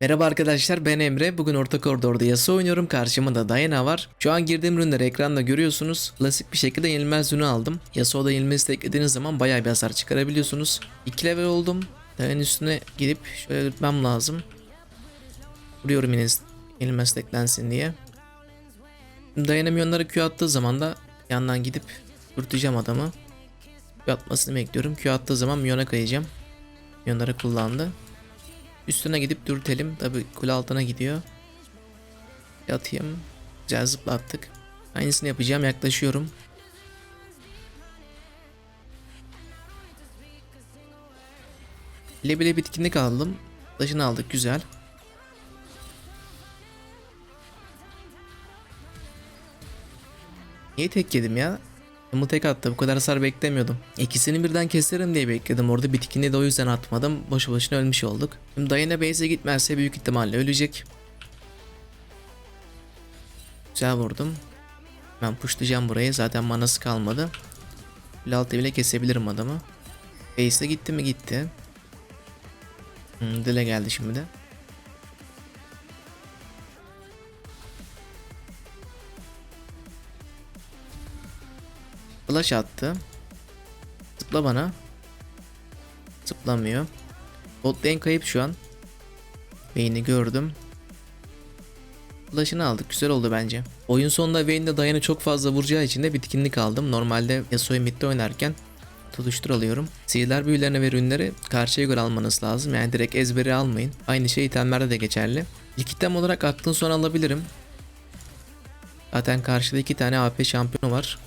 Merhaba arkadaşlar ben Emre. Bugün orta koridorda Yasuo oynuyorum. Karşımda da Diana var. Şu an girdiğim ürünleri ekranda görüyorsunuz. Klasik bir şekilde yenilmez ürünü aldım. Yasuo'da yenilmez eklediğiniz zaman bayağı bir hasar çıkarabiliyorsunuz. 2 level oldum. Diana'nın üstüne gidip şöyle tutmam lazım. Vuruyorum yine yenilmez eklensin diye. Diana milyonlara Q attığı zaman da yandan gidip dürteceğim adamı. Q atmasını bekliyorum. Q attığı zaman milyona kayacağım. Milyonları kullandı. Üstüne gidip dürtelim. Tabi kule altına gidiyor. Yatayım. Güzel zıplattık. Aynısını yapacağım. Yaklaşıyorum. Bile bile bitkinlik aldım. Taşını aldık. Güzel. Niye tek yedim ya? Yumul tek attı. Bu kadar hasar beklemiyordum. İkisini birden keserim diye bekledim. Orada bitkini de o yüzden atmadım. Boşu boşuna ölmüş olduk. Şimdi Diana base'e gitmezse büyük ihtimalle ölecek. Güzel vurdum. Ben pushlayacağım burayı. Zaten manası kalmadı. Laltı bile kesebilirim adamı. Base'e gitti mi gitti. Hmm, dile geldi şimdi de. Flash attı. Zıpla bana. Zıplamıyor. Bot lane kayıp şu an. Vayne'i gördüm. Flash'ını aldık. Güzel oldu bence. Oyun sonunda Vayne'de Diana'ı çok fazla vuracağı için de bitkinlik aldım. Normalde Yasuo'yu midde oynarken tutuştur alıyorum. Sihirler büyülerine ve ürünleri karşıya göre almanız lazım. Yani direkt ezberi almayın. Aynı şey itemlerde de geçerli. İlk item olarak aklın son alabilirim. Zaten karşıda iki tane AP şampiyonu var.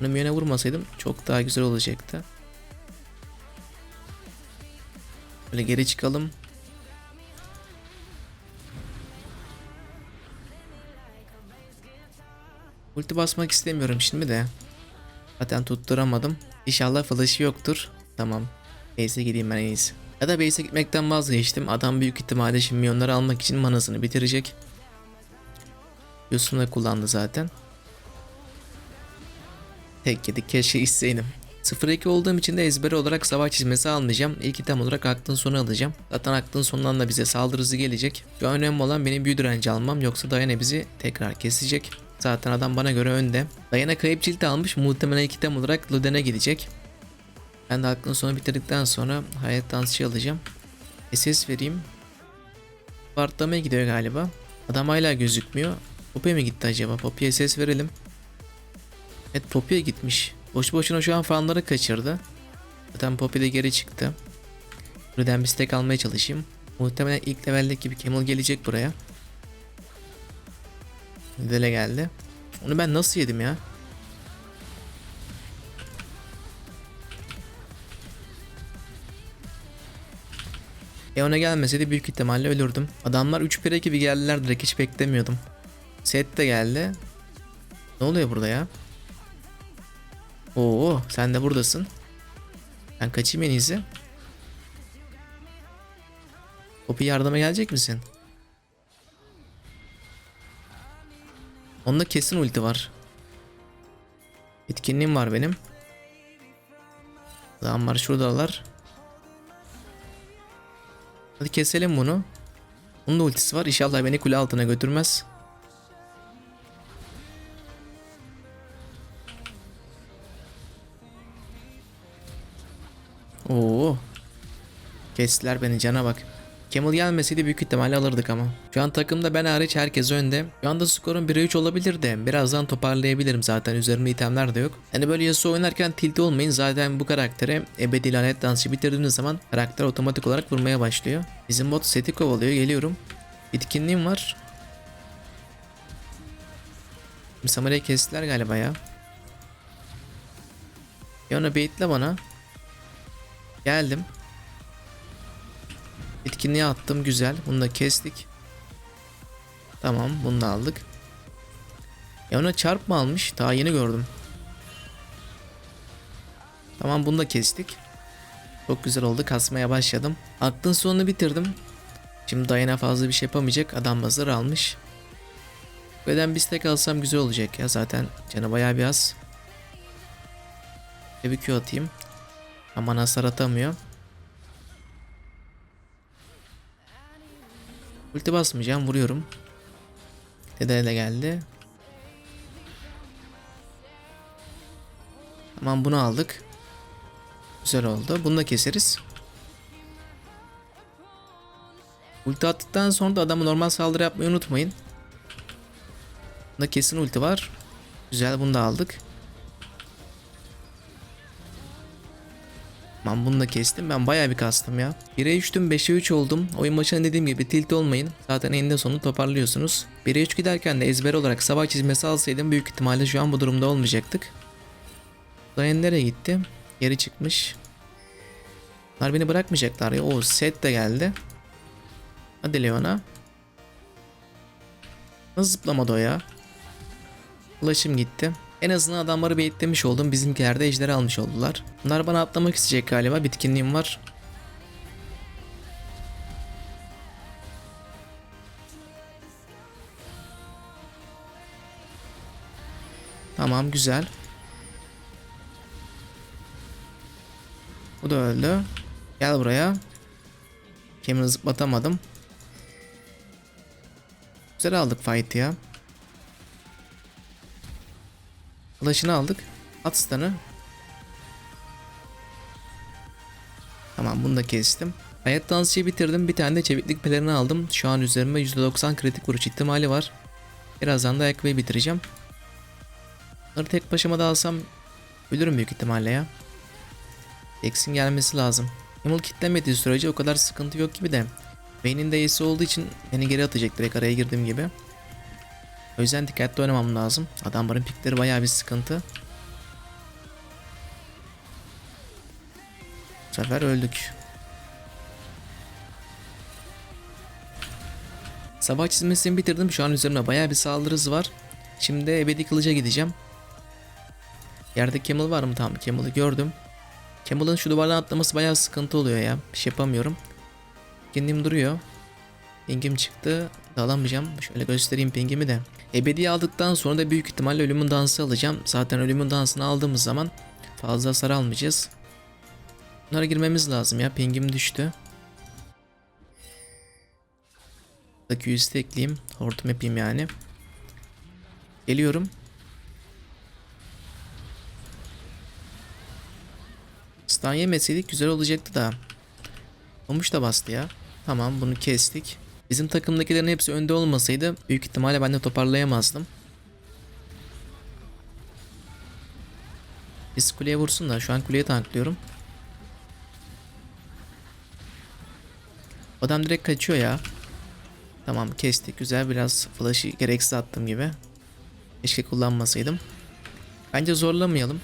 Bunu vurmasaydım çok daha güzel olacaktı. Böyle geri çıkalım. Ulti basmak istemiyorum şimdi de. Zaten tutturamadım. İnşallah flash'ı yoktur. Tamam. Base'e gideyim ben en iyisi. Ya da base'e gitmekten vazgeçtim. Adam büyük ihtimalle şimdi milyonları almak için manasını bitirecek. Yusuf'u da kullandı zaten. Tek yedik keşke içseydim. 0-2 olduğum için de ezberi olarak savaş çizmesi almayacağım. İlk item olarak aklın sonu alacağım. Zaten aklın sonundan da bize saldırı hızı gelecek. An önemli olan benim büyü direnci almam yoksa Diana bizi tekrar kesecek. Zaten adam bana göre önde. Diana kayıp cilt almış muhtemelen ilk item olarak Luden'e gidecek. Ben de aklın sonu bitirdikten sonra hayat dansçı alacağım. SS vereyim. Partlamaya gidiyor galiba. Adam hala gözükmüyor. Poppy'e mi gitti acaba? Poppy'e ses verelim. Evet Poppy'e gitmiş. Boş boşuna şu an fanları kaçırdı. Zaten Poppy de geri çıktı. Buradan bir stack almaya çalışayım. Muhtemelen ilk leveldeki bir Camel gelecek buraya. Dele geldi. Onu ben nasıl yedim ya? E ona gelmeseydi büyük ihtimalle ölürdüm. Adamlar 3 pire gibi geldiler direkt hiç beklemiyordum. Set de geldi. Ne oluyor burada ya? Oo, sen de buradasın. Ben kaçayım en iyisi. Poppy yardıma gelecek misin? Onda kesin ulti var. Etkinliğim var benim. Adamlar şuradalar. Hadi keselim bunu. Bunun da ultisi var. İnşallah beni kule altına götürmez. Oo. Kestiler beni cana bak. Camel gelmeseydi büyük ihtimalle alırdık ama. Şu an takımda ben hariç herkes önde. Şu anda skorun 1'e 3 olabilir de birazdan toparlayabilirim zaten üzerimde itemler de yok. Hani böyle Yasuo oynarken tilt olmayın zaten bu karaktere ebedi lanet dansı bitirdiğiniz zaman karakter otomatik olarak vurmaya başlıyor. Bizim bot seti kovalıyor geliyorum. Bitkinliğim var. Samurai kestiler galiba ya. Ya onu baitle bana. Geldim. Etkinliğe attım güzel. Bunu da kestik. Tamam bunu da aldık. Ya ona çarp mı almış? Daha yeni gördüm. Tamam bunu da kestik. Çok güzel oldu. Kasmaya başladım. Aklın sonunu bitirdim. Şimdi Diana fazla bir şey yapamayacak. Adam hazır almış. Beden bir stack alsam güzel olacak ya. Zaten canı bayağı bir az. Bir Q atayım. Aman hasar atamıyor. Ulti basmayacağım vuruyorum. Dede de geldi. Tamam bunu aldık. Güzel oldu. Bunu da keseriz. Ulti attıktan sonra da adamı normal saldırı yapmayı unutmayın. Bunda kesin ulti var. Güzel bunu da aldık. Ben bunu da kestim. Ben bayağı bir kastım ya. 1'e 3'tüm 5'e 3 oldum. Oyun başına dediğim gibi tilt olmayın. Zaten eninde sonu toparlıyorsunuz. 1'e 3 giderken de ezber olarak sabah çizmesi alsaydım büyük ihtimalle şu an bu durumda olmayacaktık. Dayan nereye gitti? Geri çıkmış. Bunlar beni bırakmayacaklar ya. O set de geldi. Hadi Leona. Nasıl zıplamadı o ya? Ulaşım gitti. En azından adamları beyitlemiş oldum. Bizimkiler de ejderi almış oldular. Bunlar bana atlamak isteyecek galiba. Bitkinliğim var. Tamam güzel. Bu da öldü. Gel buraya. Kemini zıplatamadım. Güzel aldık fight ya. Flash'ını aldık. At. Tamam bunu da kestim. Hayat dansçıyı bitirdim. Bir tane de çeviklik pelerini aldım. Şu an üzerime %90 kritik vuruş ihtimali var. Birazdan da ayakkabıyı bitireceğim. Bunları tek başıma da alsam ölürüm büyük ihtimalle ya. X'in gelmesi lazım. Himmel kitlemediği sürece o kadar sıkıntı yok gibi de. Beynin de Ace olduğu için beni geri atacak direkt araya girdiğim gibi. O yüzden dikkatli oynamam lazım. Adamların pikleri bayağı bir sıkıntı. Bu sefer öldük. Sabah çizmesini bitirdim. Şu an üzerimde bayağı bir saldırı hızı var. Şimdi ebedi kılıca gideceğim. Yerde Camel var mı? Tamam Camel'ı gördüm. Camel'ın şu duvardan atlaması bayağı sıkıntı oluyor ya. Bir şey yapamıyorum. Kendim duruyor. Pingim çıktı. Dalamayacağım. Şöyle göstereyim pingimi de. Ebedi aldıktan sonra da büyük ihtimalle ölümün dansı alacağım. Zaten ölümün dansını aldığımız zaman fazla hasar almayacağız. Bunlara girmemiz lazım ya. Pingim düştü. Buradaki yüzü ekleyeyim. Hortum yapayım yani. Geliyorum. Stun yemeseydik güzel olacaktı da. Olmuş da bastı ya. Tamam bunu kestik. Bizim takımdakilerin hepsi önde olmasaydı büyük ihtimalle ben de toparlayamazdım. Biz kuleye vursun da şu an kuleye tanklıyorum. Adam direkt kaçıyor ya. Tamam kestik güzel biraz flash'ı gereksiz attım gibi. Keşke kullanmasaydım. Bence zorlamayalım.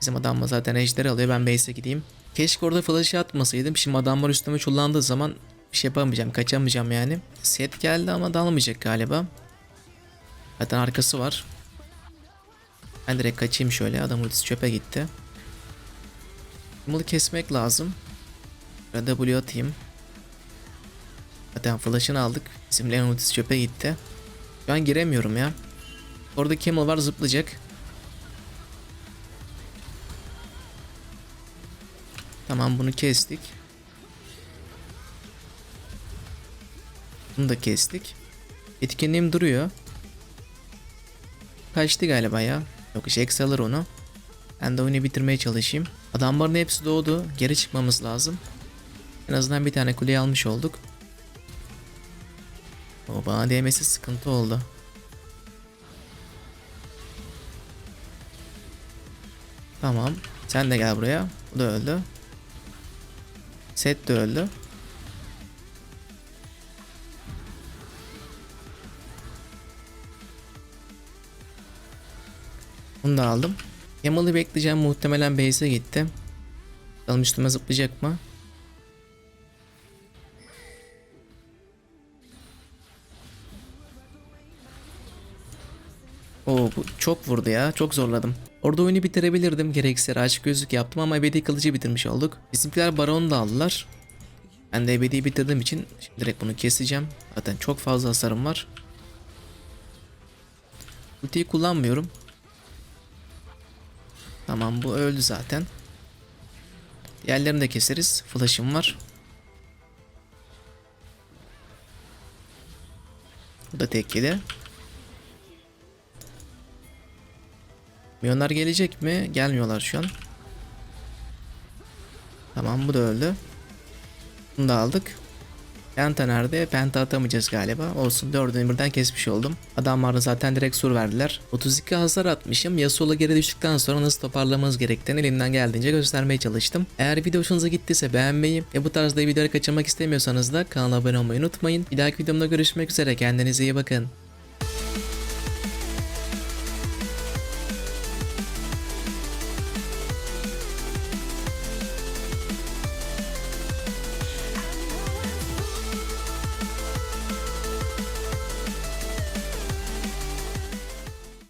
Bizim adamla zaten ejder alıyor ben base'e gideyim. Keşke orada flash'ı atmasaydım. Şimdi adamlar üstüme çullandığı zaman bir şey yapamayacağım, kaçamayacağım yani. Set geldi ama dalmayacak galiba. Zaten arkası var. Ben direkt kaçayım şöyle. Adam ultisi çöpe gitti. Bunu kesmek lazım. Ben W atayım. Zaten flash'ını aldık. Bizim Leon ultisi çöpe gitti. Şu an giremiyorum ya. Orada Camel var zıplayacak. Tamam bunu kestik. Bunu da kestik. Etkinliğim duruyor. Kaçtı galiba ya. Yok Jax alır onu. Ben de oyunu bitirmeye çalışayım. Adamların hepsi doğdu. Geri çıkmamız lazım. En azından bir tane kuleyi almış olduk. O bana değmesi sıkıntı oldu. Tamam. Sen de gel buraya. Bu da öldü. Set de öldü. Bunu da aldım. Yamal'ı bekleyeceğim muhtemelen base'e gitti. Bakalım üstüme zıplayacak mı? Oo bu çok vurdu ya. Çok zorladım. Orada oyunu bitirebilirdim. Gerekse açık gözlük yaptım ama ebedi kılıcı bitirmiş olduk. Bizimkiler baron da aldılar. Ben de ebediyi bitirdiğim için şimdi direkt bunu keseceğim. Zaten çok fazla hasarım var. Ultiyi kullanmıyorum. Tamam bu öldü zaten. Diğerlerini de keseriz. Flash'ım var. Bu da tek yedi. Milyonlar gelecek mi? Gelmiyorlar şu an. Tamam bu da öldü. Bunu da aldık. Penta nerede? Penta atamayacağız galiba. Olsun dördünü birden kesmiş oldum. Adamlar da zaten direkt sur verdiler. 32 hasar atmışım. Yasuo'la geri düştükten sonra nasıl toparlamamız gerektiğini elimden geldiğince göstermeye çalıştım. Eğer video hoşunuza gittiyse beğenmeyi ve bu tarzda videoları kaçırmak istemiyorsanız da kanala abone olmayı unutmayın. Bir dahaki videomda görüşmek üzere. Kendinize iyi bakın.